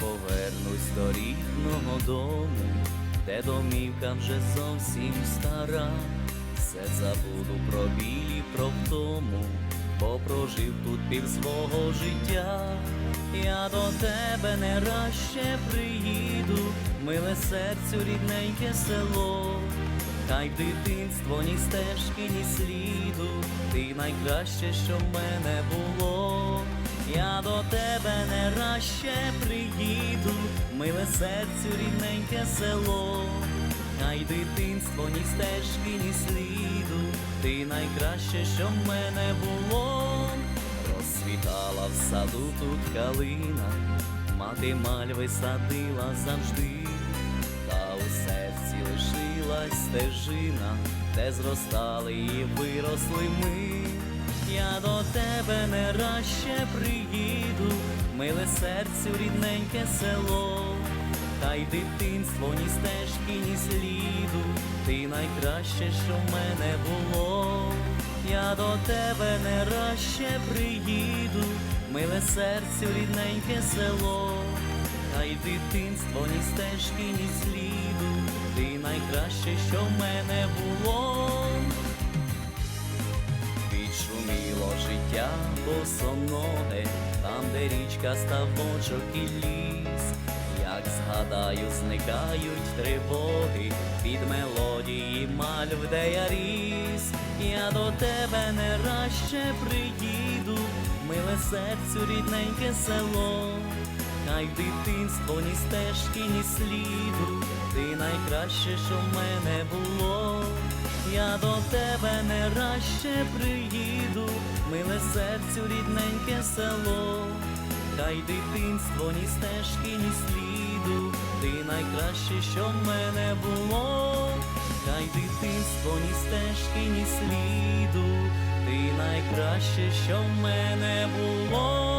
повернусь до рідного дому, де домівка вже зовсім стара, все забуду про білі, про втому, бо прожив тут пів свого життя. Я до тебе не раз ще приїду, миле серцю рідненьке село. Хай дитинство ні стежки, ні сліду, ти найкраще, що в мене було. Я до тебе не раз ще приїду, миле серцю рідненьке село. Хай дитинство ні стежки, ні сліду, ти найкраще, що в мене було. Розсвітала в саду тут калина, мати мальви садила завжди та у серці лишилась стежина, де зростали і виросли ми. Я до тебе не раз ще приїду, миле серцю рідненьке село, та й дитинство ні стежки, ні сліду, ти найкраще, що в мене було. Я до тебе не раз ще приїду, миле серцю рідненьке село. Та й дитинство ні стежки, ні сліду, ти найкраще, що в мене було. Там, де річка, ставочок і ліс. Як згадаю, зникають тривоги під мелодії мальв, де я ріс. Я до тебе не раз приїду, миле серцю рідненьке село. Хай в дитинство ні стежки, ні сліду, ти найкраще, що в мене було. Я до тебе не раз приїду, миле серцю рідненьке село. Хай дитинство ні стежки, ні сліду, ти найкраще, що в мене було. Хай дитинство ні стежки, ні сліду, ти найкраще, що в мене було.